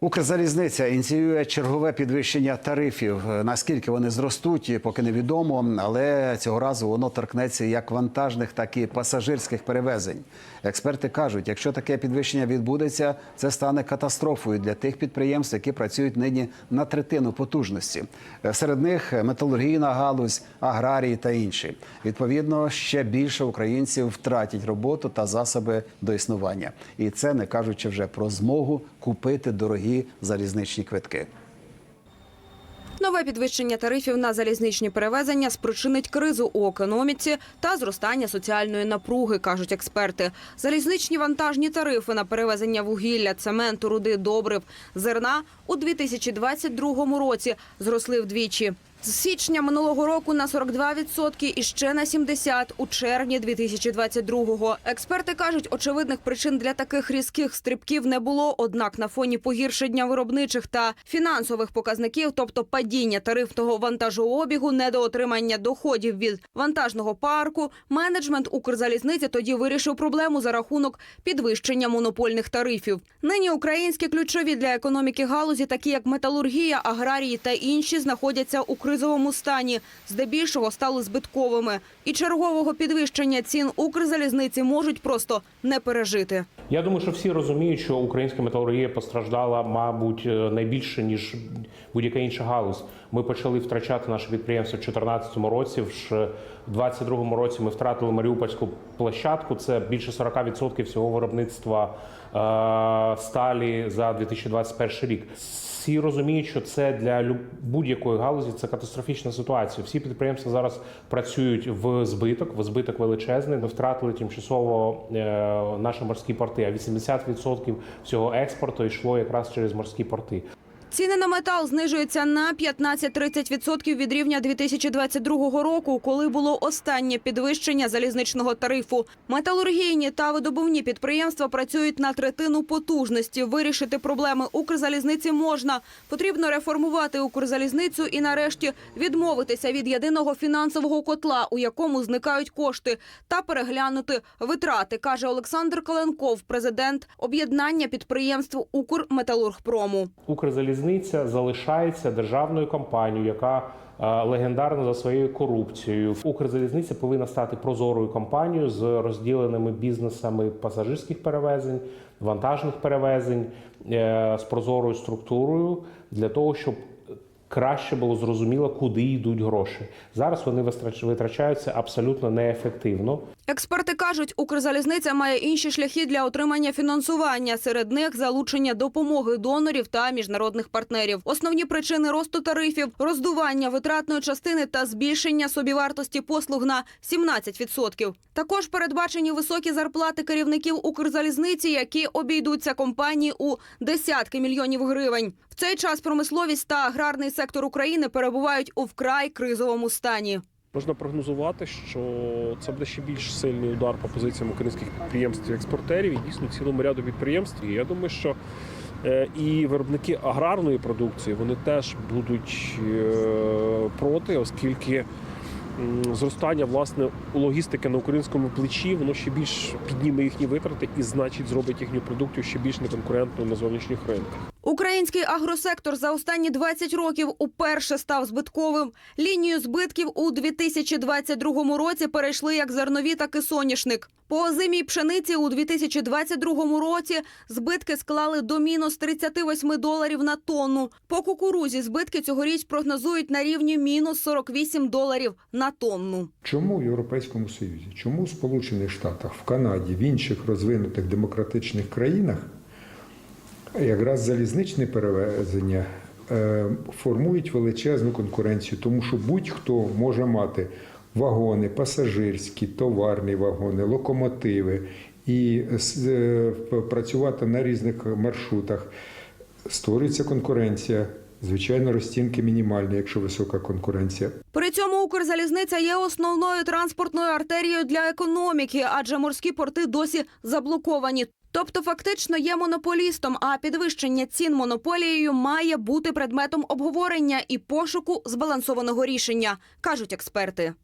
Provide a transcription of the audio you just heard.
Укрзалізниця ініціює чергове підвищення тарифів. Наскільки вони зростуть, поки невідомо, але цього разу воно торкнеться як вантажних, так і пасажирських перевезень. Експерти кажуть, якщо таке підвищення відбудеться, це стане катастрофою для тих підприємств, які працюють нині на третину потужності. Серед них металургійна галузь, аграрії та інші. Відповідно, ще більше українців втратять роботу та засоби до існування. І це не кажучи вже про змогу купити дорогі залізничні квитки. Нове підвищення тарифів на залізничні перевезення спричинить кризу у економіці та зростання соціальної напруги, кажуть експерти. Залізничні вантажні тарифи на перевезення вугілля, цементу, руди, добрив, зерна у 2022 році зросли вдвічі. З січня минулого року на 42% і ще на 70% у червні 2022-го. Експерти кажуть, очевидних причин для таких різких стрибків не було. Однак на фоні погіршення виробничих та фінансових показників, тобто падіння тарифного вантажообігу, недоотримання доходів від вантажного парку, менеджмент Укрзалізниці тоді вирішив проблему за рахунок підвищення монопольних тарифів. Нині українські ключові для економіки галузі, такі як металургія, аграрії та інші, знаходяться у кризовому стані, здебільшого стали збитковими. І чергового підвищення цін Укрзалізниці можуть просто не пережити. Я думаю, що всі розуміють, що українська металургія постраждала, мабуть, е, найбільше ніж будь-яка інша галузь. Ми почали втрачати наше підприємство в 2014 році. В 2022 році ми втратили Маріупольську площадку. Це більше 40% всього виробництва е, сталі за 2021 рік. Всі розуміють, що це для будь-якої галузі це катастрофічна ситуація. Всі підприємства зараз працюють в збиток, в збиток величезний. Ми втратили тимчасово е, наші морські порти. А 80% всього експорту йшло якраз через морські порти. Ціни на метал знижуються на 15-30% від рівня 2022 року, коли було останнє підвищення залізничного тарифу. Металургійні та видобувні підприємства працюють на третину потужності. Вирішити проблеми Укрзалізниці можна. Потрібно реформувати Укрзалізницю і нарешті відмовитися від єдиного фінансового котла, у якому зникають кошти, та переглянути витрати, каже Олександр Каленков, президент об'єднання підприємств Укрметалургпрому. Укрзалізниця залишається державною компанією, яка е, легендарна за своєю корупцією. Укрзалізниця повинна стати прозорою компанією з розділеними бізнесами пасажирських перевезень, вантажних перевезень е, з прозорою структурою для того, щоб краще було зрозуміло, куди йдуть гроші. Зараз вони витрачаються абсолютно неефективно. Експерти кажуть, Укрзалізниця має інші шляхи для отримання фінансування. Серед них залучення допомоги донорів та міжнародних партнерів. Основні причини росту тарифів роздування витратної частини та збільшення собівартості послуг на 17%. Також передбачені високі зарплати керівників Укрзалізниці, які обійдуться компанії у десятки мільйонів гривень. В цей час промисловість та аграрний сектор України перебувають у вкрай кризовому стані. Можна прогнозувати, що це буде ще більш сильний удар по позиціям українських підприємств і експортерів і дійсно цілому ряду підприємств. І я думаю, що е, і виробники аграрної продукції вони теж будуть е, проти, оскільки зростання власне логістики на українському плечі воно ще більш підніме їхні витрати і значить зробить їхню продукцію ще більш неконкурентною на зовнішніх ринках. Український агросектор за останні 20 років уперше став збитковим. Лінію збитків у 2022 році перейшли як зернові, так і соняшник. По озимій пшениці у 2022 році збитки склали до мінус 38 доларів на тонну. По кукурузі збитки цьогоріч прогнозують на рівні мінус 48 доларів на тонну. Чому в Європейському Союзі? Чому в Сполучених Штатах, в Канаді, в інших розвинутих демократичних країнах якраз залізничне перевезення е, формують величезну конкуренцію, тому що будь-хто може мати вагони, пасажирські, товарні вагони, локомотиви і е, працювати на різних маршрутах. Створюється конкуренція. Звичайно, розцінки мінімальні, якщо висока конкуренція. При цьому Укрзалізниця є основною транспортною артерією для економіки, адже морські порти досі заблоковані. Тобто, фактично є монополістом, а підвищення цін монополією має бути предметом обговорення і пошуку збалансованого рішення, кажуть експерти.